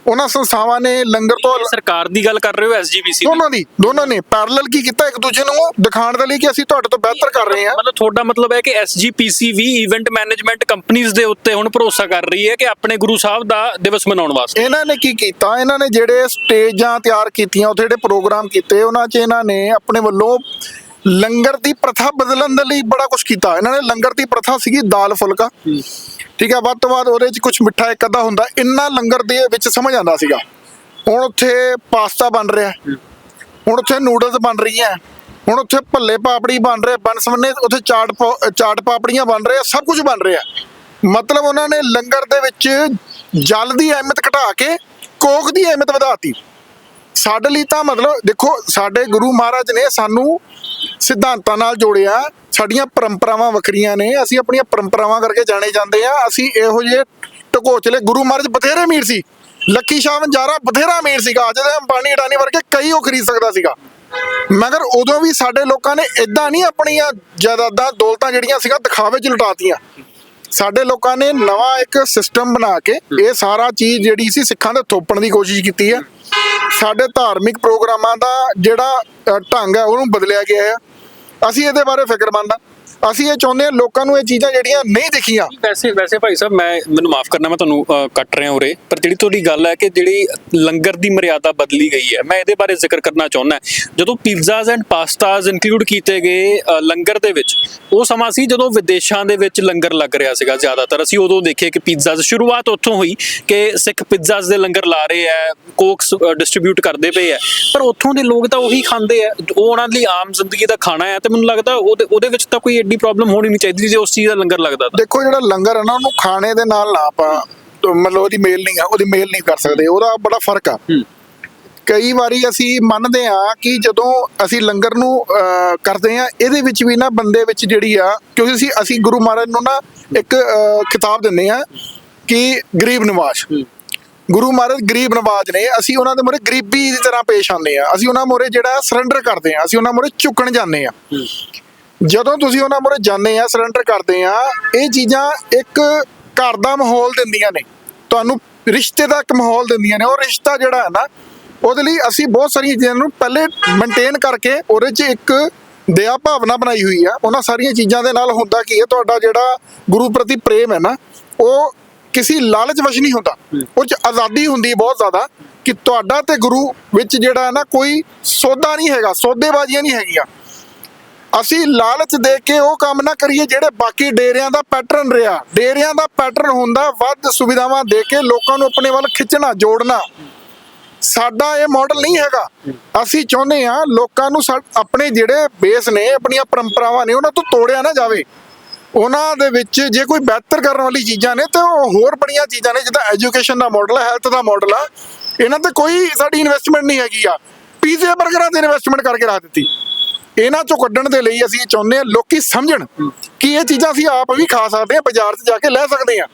ਉਹਨਾਂ ਸੰਸਥਾਵਾਂ ਨੇ ਲੰਗਰ ਤੋਂ ਸਰਕਾਰ ਦੀ ਗੱਲ ਕਰ ਰਹੇ ਹੋ ਐਸਜੀਪੀਸੀ ਦੋਨਾਂ ਦੀ ਦੋਨਾਂ ਨੇ ਪੈਰਲਲ ਕੀ ਕੀਤਾ ਇੱਕ ਦੂਜੇ ਨੂੰ ਦਿਖਾਉਣ ਦੇ ਲਈ ਕਿ ਅਸੀਂ ਤੁਹਾਡੇ ਤੋਂ ਬਿਹਤਰ ਕਰ ਰਹੇ ਹਾਂ? ਮਤਲਬ ਤੁਹਾਡਾ ਮਤਲਬ ਹੈ ਕਿ ਐਸਜੀਪੀਸੀ ਵੀ ਇਵੈਂਟ ਮੈਨੇਜਮੈਂਟ ਕੰਪਨੀਆਂ ਦੇ ਉੱਤੇ ਹੁਣ ਭਰੋਸਾ ਕਰ ਰਹੀ ਹੈ ਕਿ ਆਪਣੇ ਗੁਰੂ ਸਾਹਿਬ ਦਾ ਦਿਵਸ ਮਨਾਉਣ ਵਾਸਤੇ। ਇਹਨਾਂ ਨੇ ਕੀ ਕੀਤਾ? ਇਹਨਾਂ ਨੇ ਜਿਹੜੇ ਸਟੇਜਾਂ ਤਿਆਰ ਕੀਤੀਆਂ ਉੱਥੇ ਜਿਹੜੇ ਪ੍ਰੋਗਰਾਮ ਕੀਤੇ ਉਹਨਾਂ 'ਚ ਇਹਨਾਂ ਨੇ ਆਪਣੇ ਵੱਲੋਂ ਲੰਗਰ ਦੀ ਪ੍ਰਥਾ ਬਦਲਣ ਦੇ ਲਈ ਬੜਾ ਕੁਝ ਕੀਤਾ। ਇਹਨਾਂ ਨੇ ਲੰਗਰ ਦੀ ਪ੍ਰਥਾ ਸੀਗੀ ਦਾਲ ਫੁਲਕਾ। ਠੀਕ ਹੈ ਵੱਧ ਤੋਂ ਵੱਧ ਉਹਦੇ 'ਚ ਕੁਝ ਮਿੱਠਾ ਇੱਕ ਅੱਧਾ ਹੁੰਦਾ। ਇੰਨਾ ਲੰਗਰ ਦੇ ਵਿੱਚ ਸਮਝ ਆਉਂਦਾ ਸੀਗਾ। ਹੁਣ ਉੱਥੇ ਪਾਸਤਾ ਬਣ ਰਿਹਾ। ਹੁਣ ਉੱਥੇ ਨੂਡਲਸ ਬਣ ਰਹੀਆਂ। ਹੁਣ ਉੱਥੇ ਭੱਲੇ ਪਾਪੜੀ ਬਣ ਰਹੇ। ਬਨਸਵਨੇ ਉੱਥੇ ਚਾਟ ਚਾਟ ਪਾਪੜੀਆਂ ਬਣ ਰਹੇ ਆ ਸਭ ਕੁਝ ਬਣ ਰਿਹਾ। ਮਤਲਬ ਉਹਨਾਂ ਨੇ ਲੰਗਰ ਦੇ ਵਿੱਚ ਜਲ ਦੀ ਅਹਿਮੀਅਤ ਘਟਾ ਕੇ ਕੋਕ ਦੀ ਅਹਿਮੀਅਤ ਵਧਾਤੀ। ਸਾਡੇ ਲਈ ਤਾਂ ਮਤਲਬ ਦੇਖੋ ਸਾਡੇ ਗੁਰੂ ਮਹਾਰਾਜ ਨੇ ਸਾਨੂੰ ਸਿਧਾਂਤਾਂ ਨਾਲ ਜੋੜਿਆ, ਸਾਡੀਆਂ ਪਰੰਪਰਾਵਾਂ ਵੱਖਰੀਆਂ ਨੇ, ਅਸੀਂ ਆਪਣੀਆਂ ਪਰੰਪਰਾਵਾਂ ਕਰਕੇ ਜਾਣੇ ਜਾਂਦੇ ਆ ਅਸੀਂ ਇਹੋ ਜਿਹੇ ਢਕੋਚਲੇ ਗੁਰੂ ਮਹਾਰਾਜ ਬਥੇਰੇ ਅਮੀਰ ਸੀ, ਲੱਕੀ ਸ਼ਾਹ ਵੰਜਾਰਾ ਬਥੇਰਾ ਅਮੀਰ ਸੀਗਾ, ਅੱਜ ਦੇ ਅੰਬਾਨੀ ਅਡਾਨੀ ਵਰਗੇ ਕਈ ਉਹ ਖਰੀਦ ਸਕਦਾ ਸੀਗਾ। ਮਗਰ ਉਦੋਂ ਵੀ ਸਾਡੇ ਲੋਕਾਂ ਨੇ ਇਦਾਂ ਨਹੀਂ ਆਪਣੀਆਂ ਜਾਇਦਾਦਾਂ, ਦੌਲਤਾਂ ਜਿਹੜੀਆਂ ਸੀਗਾ ਦਿਖਾਵੇ 'ਚ ਲੁਟਾਤੀਆਂ। ਸਾਡੇ ਲੋਕਾਂ ਨੇ ਨਵਾਂ ਇੱਕ ਸਿਸਟਮ ਬਣਾ ਕੇ ਇਹ ਸਾਰਾ ਚੀਜ਼ ਜਿਹੜੀ ਸੀ ਸਿੱਖਾਂ ਦੇ ਥੋਪਣ ਦੀ ਕੋਸ਼ਿਸ਼ ਕੀਤੀ ਹੈ। ਸਾਡੇ ਧਾਰਮਿਕ ਪ੍ਰੋਗਰਾਮਾਂ ਦਾ ਜਿਹੜਾ ਢੰਗ ਹੈ, ਉਹਨੂੰ ਬਦਲਿਆ ਗਿਆ ਹੈ। ਅਸੀਂ ਇਹਦੇ ਬਾਰੇ ਫਿਕਰਮੰਦ ਹਾਂ। ਅਸੀਂ ਇਹ ਚਾਹੁੰਦੇ ਹਾਂ ਲੋਕਾਂ ਨੂੰ ਇਹ ਚੀਜ਼ਾਂ ਜਿਹੜੀਆਂ ਨਹੀਂ ਦਿਖੀਆਂ। ਵੈਸੇ ਵੈਸੇ ਭਾਈ ਸਾਹਿਬ, ਮੈਂ, ਮੈਨੂੰ ਮਾਫ ਕਰਨਾ, ਮੈਂ ਤੁਹਾਨੂੰ ਕੱਟ ਰਿਹਾ ਉਰੇ, ਪਰ ਜਿਹੜੀ ਤੁਹਾਡੀ ਗੱਲ ਹੈ ਕਿ ਜਿਹੜੀ ਲੰਗਰ ਦੀ ਮਰਿਆਦਾ ਬਦਲੀ ਗਈ ਹੈ, ਮੈਂ ਇਹਦੇ ਬਾਰੇ ਜ਼ਿਕਰ ਕਰਨਾ ਚਾਹੁੰਦਾ ਜਦੋਂ ਪੀਜ਼ਾਜ਼ ਐਂਡ ਪਾਸਤਾਜ਼ ਇਨਕਲੂਡ ਕੀਤੇ ਗਏ ਲੰਗਰ ਦੇ ਵਿੱਚ, ਉਹ ਸਮਾਂ ਸੀ ਜਦੋਂ ਵਿਦੇਸ਼ਾਂ ਦੇ ਵਿੱਚ ਲੰਗਰ ਲੱਗ ਰਿਹਾ ਸੀਗਾ ਜ਼ਿਆਦਾਤਰ। ਅਸੀਂ ਉਦੋਂ ਦੇਖੇ ਕਿ ਪੀਜ਼ਾਜ਼ ਸ਼ੁਰੂਆਤ ਉੱਥੋਂ ਹੋਈ ਕਿ ਸਿੱਖ ਪੀਜ਼ਾਜ਼ ਦੇ ਲੰਗਰ ਲਾ ਰਹੇ ਆ ਕੋਕਸ ਡਿਸਟ੍ਰੀਬਿਊਟ ਕਰਦੇ ਪਏ ਆ ਪਰ ਉੱਥੋਂ ਦੇ ਲੋਕ ਤਾਂ ਉਹੀ ਖਾਂਦੇ ਆ ਉਹ ਉਹਨਾਂ ਲਈ ਆਮ ਜ਼ਿੰਦਗੀ ਦਾ ਖਾਣਾ ਹੈ, ਤੇ ਮੈਨੂੰ ਲੱਗਦਾ ਉਹਦੇ ਉਹਦੇ ਵਿੱਚ ਤਾਂ ਕੋਈ ਐਡੀ ਪ੍ਰੋਬਲਮ ਹੋਣੀ ਨਹੀਂ ਚਾਹੀਦੀ ਜੇ ਉਸ ਚੀਜ਼ ਦਾ ਲੰਗਰ ਲੱਗਦਾ ਤਾਂ। ਦੇਖੋ ਜਿਹੜਾ ਲੰਗਰ ਹੈ ਨਾ ਉਹਨੂੰ ਖਾਣੇ ਦੇ ਨਾਲ ਨਾ ਆਪਾਂ ਮਤਲਬ ਉਹਦੀ ਮੇਲ ਨਹੀਂ ਆ ਉਹਦੀ ਮੇਲ ਨਹੀਂ ਕਰ ਸਕਦੇ ਉਹਦਾ ਬੜਾ ਫ਼ਰਕ ਆ। ਕਈ ਵਾਰੀ ਅਸੀਂ ਮੰਨਦੇ ਆ ਕਿ ਜਦੋਂ ਅਸੀਂ ਲੰਗਰ ਨੂੰ ਕਰਦੇ ਆ ਇਹਦੇ ਵਿੱਚ ਵੀ ਨਾ ਬੰਦੇ ਵਿੱਚ ਜਿਹੜੀ ਆ ਕਿਉਂਕਿ ਅਸੀਂ ਅਸੀਂ ਗੁਰੂ ਮਹਾਰਾਜ ਨੂੰ ਨਾ ਇੱਕ ਖਿਤਾਬ ਦਿੰਦੇ ਆ ਕਿ ਗਰੀਬ ਨਿਵਾਜ ਗੁਰੂ ਮਹਾਰਾਜ ਗਰੀਬ ਨਵਾਜ ਨੇ ਅਸੀਂ ਉਹਨਾਂ ਦੇ ਮੋਰੇ ਗਰੀਬੀ ਦੀ ਤਰ੍ਹਾਂ ਪੇਸ਼ ਆਉਂਦੇ ਆ ਅਸੀਂ ਉਹਨਾਂ ਮੋਰੇ ਜਿਹੜਾ ਸਰੈਂਡਰ ਕਰਦੇ ਆ ਅਸੀਂ ਉਹਨਾਂ ਮੋਰੇ ਝੁਕਣ ਜਾਂਦੇ ਆ। ਜਦੋਂ ਤੁਸੀਂ ਉਹਨਾਂ ਮੋਰੇ ਜਾਂਦੇ ਆ ਸਰੈਂਡਰ ਕਰਦੇ ਆ, ਇਹ ਚੀਜ਼ਾਂ ਇੱਕ ਘਰ ਦਾ ਮਾਹੌਲ ਦਿੰਦੀਆਂ ਨੇ। ਤੁਹਾਨੂੰ ਰਿਸ਼ਤੇ ਦਾ ਇੱਕ ਮਾਹੌਲ ਦਿੰਦੀਆਂ ਨੇ। ਉਹ ਰਿਸ਼ਤਾ ਜਿਹੜਾ ਹੈ ਨਾ, ਉਹਦੇ ਲਈ ਅਸੀਂ ਬਹੁਤ ਸਾਰੀਆਂ ਚੀਜ਼ਾਂ ਨੂੰ ਪਹਿਲੇ ਮੇਨਟੇਨ ਕਰਕੇ ਉਹਦੇ 'ਚ ਇੱਕ ਦਇਆ ਭਾਵਨਾ ਬਣਾਈ ਹੋਈ ਆ। ਉਹਨਾਂ ਸਾਰੀਆਂ ਚੀਜ਼ਾਂ ਦੇ ਨਾਲ ਹੁੰਦਾ ਕੀ ਹੈ, ਤੁਹਾਡਾ ਜਿਹੜਾ ਗੁਰੂ ਪ੍ਰਤੀ ਪ੍ਰੇਮ ਹੈ ਨਾ, ਉਹ ਕਿਸੇ ਲਾਲਚ ਵਸ਼ ਨਹੀਂ ਹੁੰਦਾ। ਉਹ 'ਚ ਆਜ਼ਾਦੀ ਹੁੰਦੀ ਬਹੁਤ ਜ਼ਿਆਦਾ ਕਿ ਤੁਹਾਡਾ ਤੇ ਗੁਰੂ ਵਿੱਚ ਜਿਹੜਾ ਹੈ ਨਾ, ਕੋਈ ਸੌਦਾ ਨਹੀਂ ਹੈਗਾ, ਸੌਦੇਬਾਜ਼ੀਆਂ ਨਹੀਂ ਹੈਗੀਆਂ। ਅਸੀਂ ਲਾਲਚ ਦੇ ਕੇ ਉਹ ਕੰਮ ਨਾ ਕਰੀਏ ਜਿਹੜੇ ਬਾਕੀ ਡੇਰਿਆਂ ਦਾ ਪੈਟਰਨ ਰਿਹਾ। ਡੇਰਿਆਂ ਦਾ ਪੈਟਰਨ ਹੁੰਦਾ ਵੱਧ ਸੁਵਿਧਾਵਾਂ ਦੇ ਕੇ ਲੋਕਾਂ ਨੂੰ ਆਪਣੇ ਵੱਲ ਖਿੱਚਣਾ, ਜੋੜਨਾ। ਸਾਡਾ ਇਹ ਮਾਡਲ ਨਹੀਂ ਹੈਗਾ। ਅਸੀਂ ਚਾਹੁੰਦੇ ਆ ਲੋਕਾਂ ਨੂੰ ਸਾ- ਆਪਣੇ ਜਿਹੜੇ ਬੇਸ ਨੇ, ਆਪਣੀਆਂ ਪਰੰਪਰਾਵਾਂ ਨੇ, ਉਹਨਾਂ ਤੋਂ ਤੋੜਿਆ ਨਾ ਜਾਵੇ। ਉਹਨਾਂ ਦੇ ਵਿੱਚ ਜੇ ਕੋਈ ਬਿਹਤਰ ਕਰਨ ਵਾਲੀ ਚੀਜ਼ਾਂ ਨੇ, ਤੇ ਉਹ ਹੋਰ ਬੜੀਆਂ ਚੀਜ਼ਾਂ ਨੇ, ਜਿੱਦਾਂ ਐਜੂਕੇਸ਼ਨ ਦਾ ਮਾਡਲ ਹੈ ਹੈਲਥ ਦਾ ਮਾਡਲ ਆ। ਇਹਨਾਂ ਤੇ ਕੋਈ ਸਾਡੀ ਇਨਵੈਸਟਮੈਂਟ ਨਹੀਂ ਹੈਗੀ ਆ। ਪੀਜ਼ੇ 버ਗਰਾਂ ਤੇ ਇਨਵੈਸਟਮੈਂਟ ਕਰਕੇ ਰੱਖ ਦਿੱਤੀ। ਇਹਨਾਂ ਚੋਂ ਕੱਢਣ ਦੇ ਲਈ ਅਸੀਂ ਇਹ ਚਾਹੁੰਦੇ ਹਾਂ ਲੋਕੀ ਸਮਝਣ ਕਿ ਇਹ ਚੀਜ਼ਾਂ ਅਸੀਂ ਆਪ ਵੀ ਖਾ ਸਕਦੇ ਹਾਂ ਬਾਜ਼ਾਰ 'ਚ ਜਾ ਕੇ ਲੈ ਸਕਦੇ ਹਾਂ।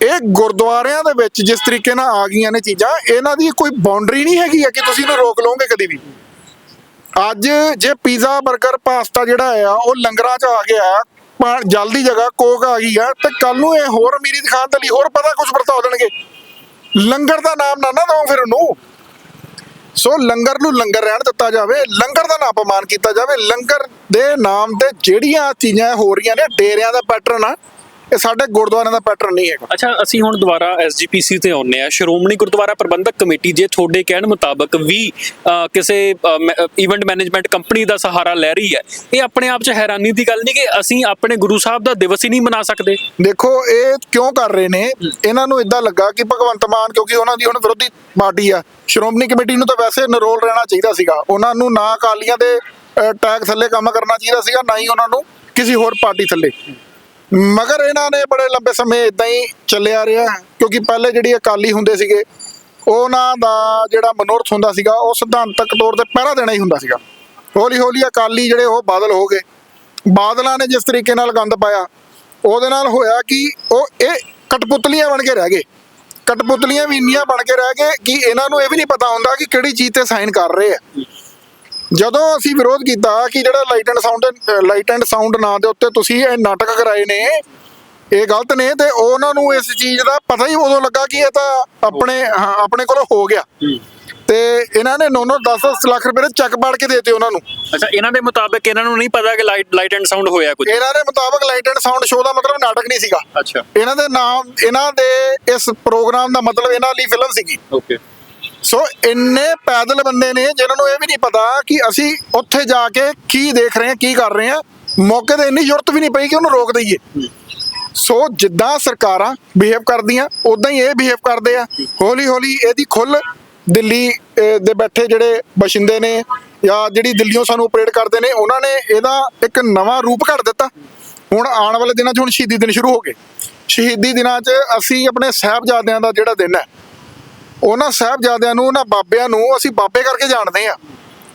ਇਹ ਗੁਰਦੁਆਰਿਆਂ ਦੇ ਵਿੱਚ ਜਿਸ ਤਰੀਕੇ ਨਾਲ ਆ ਗਈਆਂ ਨੇ ਚੀਜ਼ਾਂ ਇਹਨਾਂ ਦੀ ਕੋਈ ਬਾਉਂਡਰੀ ਨਹੀਂ ਹੈਗੀ ਕਿ ਤੁਸੀਂ ਇਹਨੂੰ ਰੋਕ ਲਓਗੇ ਕਦੀ ਵੀ। ਅੱਜ ਜੇ ਪੀਜ਼ਾ 버ਗਰ ਪਾਸਤਾ ਜਿਹੜਾ ਆ ਉਹ ਲੰਗਰਾਂ 'ਚ ਆ ਗਿਆ ਪਾ- ਜਲ ਦੀ ਜਗ੍ਹਾ ਕੋਕ ਆ ਗਈ ਆ ਤੇ ਕੱਲ ਨੂੰ ਇਹ ਹੋਰ ਅਮੀਰੀ ਦਿਖਾਉਣ ਦੇ ਲਈ ਹੋਰ ਪਤਾ ਕੁਝ ਵਰਤਾ ਦੇਣਗੇ। ਲੰਗਰ ਦਾ ਨਾਮ ਨਾ ਨਾ ਦਓ ਫਿਰ ਉਹਨੂੰ। ਸੋ ਲੰਗਰ ਨੂੰ ਲੰਗਰ ਰਹਿਣ ਦਿੱਤਾ ਜਾਵੇ, ਲੰਗਰ ਦਾ ਨਾ ਅਪਮਾਨ ਕੀਤਾ ਜਾਵੇ, ਲੰਗਰ ਦੇ ਨਾਮ ਤੇ ਜਿਹੜੀਆਂ ਚੀਜ਼ਾਂ ਹੋ ਰਹੀਆਂ ਨੇ, ਡੇਰਿਆਂ ਦਾ ਪੈਟਰਨ ਆ ਇਹ ਸਾਡੇ ਗੁਰਦੁਆਰਿਆਂ ਦਾ ਪੈਟਰਨ ਨਹੀਂ ਹੈਗਾ। ਅੱਛਾ ਅਸੀਂ ਹੁਣ ਦੁਬਾਰਾ ਐਸਜੀਪੀਸੀ ਤੇ ਆਉਂਦੇ ਆ ਸ਼੍ਰੋਮਣੀ ਗੁਰਦੁਆਰਾ ਪ੍ਰਬੰਧਕ ਕਮੇਟੀ ਜੇ ਤੁਹਾਡੇ ਕਹਿਣ ਮੁਤਾਬਕ ਵੀ ਅ, ਕਿਸੇ ਇਵੈਂਟ ਮੈਨੇਜਮੈਂਟ ਕੰਪਨੀ ਦਾ ਸਹਾਰਾ ਲੈ ਰਹੀ ਹੈ ਇਹ ਆਪਣੇ ਆਪ 'ਚ ਹੈਰਾਨੀ ਦੀ ਗੱਲ ਨਹੀਂ ਕਿ ਅਸੀਂ ਆਪਣੇ ਗੁਰੂ ਸਾਹਿਬ ਦਾ ਦਿਵਸ ਹੀ ਨਹੀਂ ਮਨਾ ਸਕਦੇ? ਦੇਖੋ ਇਹ ਕਿਉਂ ਕਰ ਰਹੇ ਨੇ? ਇਹਨਾਂ ਨੂੰ ਇਦਾਂ ਲੱਗਾ ਕਿ ਭਗਵੰਤ ਮਾਨ ਕਿਉਂਕਿ ਉਹਨਾਂ ਦੀ ਹੁਣ ਵਿਰੋਧੀ ਪਾਰਟੀ ਆ ਸ਼੍ਰੋਮਣੀ ਕਮੇਟੀ ਨੂੰ ਤਾਂ ਵੈਸੇ ਨਰੋਲ ਰਹਿਣਾ ਚਾਹੀਦਾ ਸੀਗਾ। ਉਹਨਾਂ ਨੂੰ ਨਾ ਅਕਾਲੀਆਂ ਦੇ ਅਹ, ਟੈਗ ਥੱਲੇ ਕੰਮ ਕਰਨਾ ਚਾਹੀਦਾ ਸੀਗਾ ਨਾ ਹੀ ਉਹਨਾਂ ਨੂੰ ਕਿਸੇ ਹੋਰ ਪਾਰਟੀ ਥੱਲੇ। ਮਗਰ ਇਹਨਾਂ ਨੇ ਬੜੇ ਲੰਬੇ ਸਮੇਂ ਇਦਾਂ ਹੀ ਚੱਲਿਆ ਰਿਹਾ, ਕਿਉਂਕਿ ਪਹਿਲੇ ਜਿਹੜੀ ਅਕਾਲੀ ਹੁੰਦੇ ਸੀਗੇ, ਉਹਨਾਂ ਦਾ ਜਿਹੜਾ ਮਨੋਰਥ ਹੁੰਦਾ ਸੀਗਾ, ਉਹ ਸਿਧਾਂਤਕ ਤੌਰ ਤੇ ਪਹਿਰਾ ਦੇਣਾ ਹੀ ਹੁੰਦਾ ਸੀਗਾ। ਹੌਲੀ ਹੌਲੀ ਅਕਾਲੀ ਜਿਹੜੇ ਉਹ ਬਾਦਲ ਹੋ ਗਏ। ਬਾਦਲਾਂ ਨੇ ਜਿਸ ਤਰੀਕੇ ਨਾਲ ਗੰਦ ਪਾਇਆ, ਉਹਦੇ ਨਾਲ ਹੋਇਆ ਕਿ ਉਹ ਇਹ ਕਟਪੁਤਲੀਆਂ ਬਣ ਕੇ ਰਹਿ ਗਏ। ਕਟਪੁਤਲੀਆਂ ਵੀ ਇੰਨੀਆਂ ਬਣ ਕੇ ਰਹਿ ਗਏ ਕਿ ਇਹਨਾਂ ਨੂੰ ਇਹ ਵੀ ਨਹੀਂ ਪਤਾ ਹੁੰਦਾ ਕਿ ਕਿਹੜੀ ਚੀਜ਼ ਤੇ ਸਾਈਨ ਕਰ ਰਹੇ ਆ। ਜਦੋਂ ਅਸੀਂ ਵਿਰੋਧ ਕੀਤਾ ਕਿ ਜਿਹੜਾ light and sound light and sound ਨਾਂ ਦੇ ਉੱਤੇ ਤੁਸੀਂ ਇਹ ਨਾਟਕ ਕਰਾਏ ਨੇ ਇਹ ਗਲਤ ਨੇ ਤੇ ਉਹਨਾਂ ਨੂੰ ਇਸ ਚੀਜ਼ ਦਾ ਪਤਾ ਹੀ ਉਦੋਂ ਲੱਗਾ ਕਿ ਇਹ ਤਾਂ ਆਪਣੇ ਹਾਂ ਆਪਣੇ ਕੋਲ ਹੋ ਗਿਆ। ਤੇ ਇਹਨਾਂ ਨੇ 9-9 10-10 ਲੱਖ ਰੁਪਏ ਦੇ ਚੈੱਕ ਪਾੜ ਕੇ ਦੇਤੇ ਉਹਨਾਂ ਨੂੰ। ਅੱਛਾ ਇਹਨਾਂ ਦੇ ਮੁਤਾਬਕ ਇਹਨਾਂ ਨੂੰ ਨਹੀਂ ਪਤਾ ਕਿ ਲਾਈਟ ਲਾਈਟ ਐਂਡ ਸਾਊਂਡ ਹੋਇਆ ਕੁਝ ਇਹਨਾਂ ਦੇ ਮੁਤਾਬਕ ਲਾਈਟ ਐਂਡ ਸਾਊਂਡ ਸ਼ੋਅ ਦਾ ਮਤਲਬ ਨਾਟਕ ਨਹੀਂ ਸੀਗਾ। ਅੱਛਾ। ਇਹਨਾਂ ਦੇ ਨਾਮ ਇਹਨਾਂ ਦੇ ਇਸ ਪ੍ਰੋਗਰਾਮ ਦਾ ਮਤਲਬ ਇਹਨਾਂ ਲਈ ਫਿਲਮ ਸੀਗੀ। ਓਕੇ ਸੋ ਇੰਨੇ ਪੈਦਲ ਬੰਦੇ ਨੇ ਜਿਨ੍ਹਾਂ ਨੂੰ ਇਹ ਵੀ ਨਹੀਂ ਪਤਾ ਕਿ ਅਸੀਂ ਉੱਥੇ ਜਾ ਕੇ ਕੀ ਦੇਖ ਰਹੇ ਹਾਂ, ਕੀ ਕਰ ਰਹੇ ਹਾਂ। ਮੌਕੇ ਤੇ ਇੰਨੀ ਜ਼ਰੂਰਤ ਵੀ ਨਹੀਂ ਪਈ ਕਿ ਉਹਨੂੰ ਰੋਕ ਦਈਏ। ਸੋ ਜਿੱਦਾਂ ਸਰਕਾਰਾਂ ਬਿਹੇਵ ਕਰਦੀਆਂ ਉਦਾਂ ਹੀ ਇਹ ਬਿਹੇਵ ਕਰਦੇ ਆ। ਹੌਲੀ ਹੌਲੀ ਇਹਦੀ ਖੁੱਲ ਦਿੱਲੀ ਦੇ ਬੈਠੇ ਜਿਹੜੇ ਬਸ਼ਿੰਦੇ ਨੇ ਜਾਂ ਜਿਹੜੀ ਦਿੱਲੀੋਂ ਸਾਨੂੰ ਆਪਰੇਟ ਕਰਦੇ ਨੇ, ਉਹਨਾਂ ਨੇ ਇਹਦਾ ਇੱਕ ਨਵਾਂ ਰੂਪ ਘੜ ਦਿੱਤਾ। ਹੁਣ ਆਉਣ ਵਾਲੇ ਦਿਨਾਂ 'ਚ ਹੁਣ ਸ਼ਹੀਦੀ ਦਿਨ ਸ਼ੁਰੂ ਹੋ ਗਏ। ਸ਼ਹੀਦੀ ਦਿਨਾਂ 'ਚ ਅਸੀਂ ਆਪਣੇ ਸਾਹਿਬਜ਼ਾਦਿਆਂ ਦਾ ਜਿਹੜਾ ਦਿਨ ਹੈ ਉਹਨਾਂ ਸਾਹਿਬਜ਼ਾਦਿਆਂ ਨੂੰ, ਉਹਨਾਂ ਬਾਬਿਆਂ ਨੂੰ ਅਸੀਂ ਬਾਬੇ ਕਰਕੇ ਜਾਣਦੇ ਆ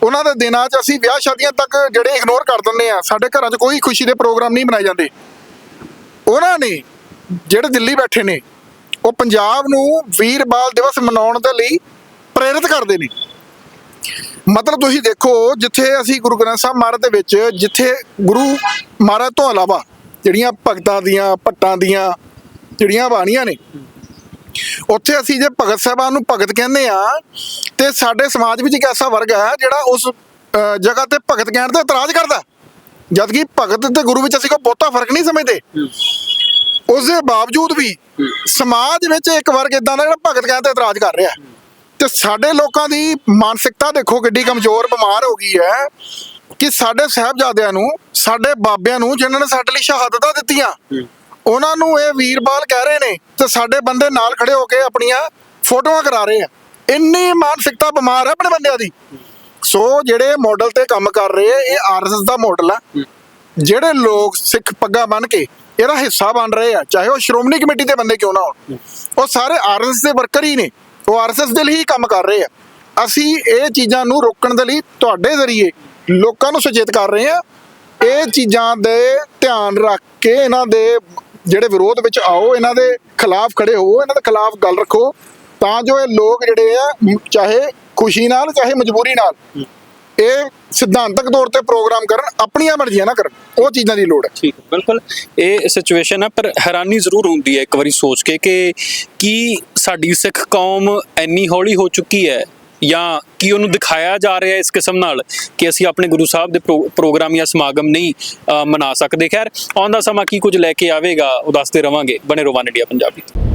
ਉਹਨਾਂ ਦੇ ਦਿਨਾਂ 'ਚ ਅਸੀਂ ਵਿਆਹ ਸ਼ਾਦੀਆਂ ਤੱਕ ਜਿਹੜੇ ਇਗਨੋਰ ਕਰ ਦਿੰਦੇ ਆ ਸਾਡੇ ਘਰਾਂ 'ਚ ਕੋਈ ਖੁਸ਼ੀ ਦੇ ਪ੍ਰੋਗਰਾਮ ਨਹੀਂ ਮਨਾਏ ਜਾਂਦੇ। ਉਹਨਾਂ ਨੇ ਜਿਹੜੇ ਦਿੱਲੀ ਬੈਠੇ ਨੇ, ਉਹ ਪੰਜਾਬ ਨੂੰ ਵੀਰ ਬਾਲ ਦਿਵਸ ਮਨਾਉਣ ਦੇ ਲਈ ਪ੍ਰੇਰਿਤ ਕਰਦੇ ਨੇ। ਮਤਲਬ ਤੁਸੀਂ ਦੇਖੋ, ਜਿੱਥੇ ਅਸੀਂ ਗੁਰੂ ਗ੍ਰੰਥ ਸਾਹਿਬ ਮਹਾਰਾਜ ਦੇ ਵਿੱਚ, ਜਿੱਥੇ ਗੁਰੂ ਮਹਾਰਾਜ ਤੋਂ ਇਲਾਵਾ ਜਿਹੜੀਆਂ ਭਗਤਾਂ ਦੀਆਂ, ਭੱਟਾਂ ਦੀਆਂ ਜਿਹੜੀਆਂ ਬਾਣੀਆਂ ਨੇ ਉੱਥੇ ਅਸੀਂ ਜੇ ਭਗਤ ਸਾਹਿਬਾਨ ਨੂੰ ਭਗਤ ਕਹਿੰਦੇ ਆ, ਤੇ ਸਾਡੇ ਸਮਾਜ ਵਿੱਚ ਇੱਕ ਐਸਾ ਵਰਗ ਹੈ ਜਿਹੜਾ ਉਸ ਜਗ੍ਹਾ ਤੇ ਭਗਤ ਕਹਿਣ ਤੇ ਇਤਰਾਜ਼ ਕਰਦਾ ਜਦ ਕਿ ਭਗਤ ਤੇ ਗੁਰੂ ਵਿੱਚ ਅਸੀਂ ਕੋਈ ਬਹੁਤਾ ਫ਼ਰਕ ਨਹੀਂ ਸਮਝਦੇ। ਉਸ ਦੇ ਬਾਵਜੂਦ ਵੀ ਸਮਾਜ ਵਿੱਚ ਇੱਕ ਵਰਗ ਇਦਾਂ ਦਾ ਜਿਹੜਾ ਭਗਤ ਕਹਿਣ ਤੇ ਇਤਰਾਜ਼ ਕਰ ਰਿਹਾ ਤੇ ਸਾਡੇ ਲੋਕਾਂ ਦੀ ਮਾਨਸਿਕਤਾ ਦੇਖੋ ਕਿੱਡੀ ਕਮਜ਼ੋਰ, ਬਿਮਾਰ ਹੋ ਗਈ ਹੈ ਕਿ ਸਾਡੇ ਸਾਹਿਬਜ਼ਾਦਿਆਂ ਨੂੰ, ਸਾਡੇ ਬਾਬਿਆਂ ਨੂੰ ਜਿਨ੍ਹਾਂ ਨੇ ਸਾਡੇ ਲਈ ਸ਼ਹਾਦਤਾਂ ਦਿੱਤੀਆਂ ਉਹਨਾਂ ਨੂੰ ਇਹ ਵੀਰਬਾਲ ਕਹਿ ਰਹੇ ਨੇ ਤੇ ਸਾਡੇ ਬੰਦੇ ਨਾਲ ਖੜੇ ਹੋ ਕੇ ਆਪਣੀਆਂ ਫੋਟੋਆਂ ਕਰਾ ਰਹੇ ਆ। ਇੰਨੀ ਮਾਨਸਿਕਤਾ ਬਿਮਾਰ ਹੈ ਆਪਣੇ ਬੰਦਿਆਂ ਦੀ। ਸੋ ਜਿਹੜੇ ਮਾਡਲ ਤੇ ਕੰਮ ਕਰ ਰਹੇ ਆ, ਇਹ ਆਰਐਸਐਸ ਦਾ ਮਾਡਲ ਆ। ਜਿਹੜੇ ਲੋਕ ਸਿੱਖ ਪੱਗਾ ਬੰਨ ਕੇ ਇਹਦਾ ਹਿੱਸਾ ਬਣ ਰਹੇ ਆ, ਚਾਹੇ ਉਹ ਸ਼੍ਰੋਮਣੀ ਕਮੇਟੀ ਦੇ ਬੰਦੇ ਕਿਉਂ ਨਾ ਹੋਣ। ਉਹ ਸਾਰੇ ਆਰਐਸਐਸ ਦੇ ਵਰਕਰ ਹੀ ਨੇ। ਉਹ ਆਰਐਸਐਸ ਦੇ ਲਈ ਹੀ ਕੰਮ ਕਰ ਰਹੇ ਆ। ਅਸੀਂ ਇਹ ਚੀਜ਼ਾਂ ਨੂੰ ਰੋਕਣ ਦੇ ਲਈ ਤੁਹਾਡੇ ਜ਼ਰੀਏ ਲੋਕਾਂ ਨੂੰ ਸੁਚੇਤ ਕਰ ਰਹੇ ਆ। ਇਹ ਚੀਜ਼ਾਂ ਦੇ ਧਿਆਨ ਰੱਖ ਕੇ ਇਹਨਾਂ ਦੇ ਜਿਹੜੇ ਵਿਰੋਧ ਵਿੱਚ ਆਓ ਇਹਨਾਂ ਦੇ ਖਿਲਾਫ ਖੜੇ ਹੋਵੋ ਇਹਨਾਂ ਦੇ ਖਿਲਾਫ ਗੱਲ ਰੱਖੋ ਤਾਂ ਜੋ ਇਹ ਲੋਕ ਜਿਹੜੇ ਆ ਚਾਹੇ ਖੁਸ਼ੀ ਨਾਲ ਚਾਹੇ ਮਜਬੂਰੀ ਨਾਲ ਇਹ ਸਿਧਾਂਤਕ ਤੌਰ ਤੇ ਪ੍ਰੋਗਰਾਮ ਕਰਨ ਆਪਣੀਆਂ ਮਰਜ਼ੀਆਂ ਨਾ ਕਰਨ ਉਹ ਚੀਜ਼ਾਂ ਦੀ ਲੋੜ ਹੈ। ਠੀਕ ਹੈ, ਬਿਲਕੁਲ। ਇਹ ਸਿਚੁਏਸ਼ਨ ਹੈ ਪਰ ਹੈਰਾਨੀ ਜ਼ਰੂਰ ਹੁੰਦੀ ਹੈ ਇੱਕ ਵਾਰੀ ਸੋਚ ਕੇ ਕਿ ਕੀ ਸਾਡੀ ਸਿੱਖ ਕੌਮ ਇੰਨੀ ਹੌਲੀ ਹੋ ਚੁੱਕੀ ਹੈ ਜਾਂ ਕੀ ਉਹਨੂੰ ਦਿਖਾਇਆ ਜਾ ਰਿਹਾ ਇਸ ਕਿਸਮ ਨਾਲ ਕਿ ਅਸੀਂ ਆਪਣੇ ਗੁਰੂ ਸਾਹਿਬ ਦੇ ਪ੍ਰੋ- ਪ੍ਰੋਗਰਾਮ ਜਾਂ ਸਮਾਗਮ ਨਹੀਂ ਅ, ਮਨਾ ਸਕਦੇ? ਖੈਰ ਆਉਂਦਾ ਸਮਾਂ ਕੀ ਕੁਝ ਲੈ ਕੇ ਆਵੇਗਾ ਉਹ ਦੱਸਦੇ ਰਵਾਂਗੇ। ਬਣੇ ਰੋਵਾਨ ਇੰਡੀਆ ਪੰਜਾਬੀ।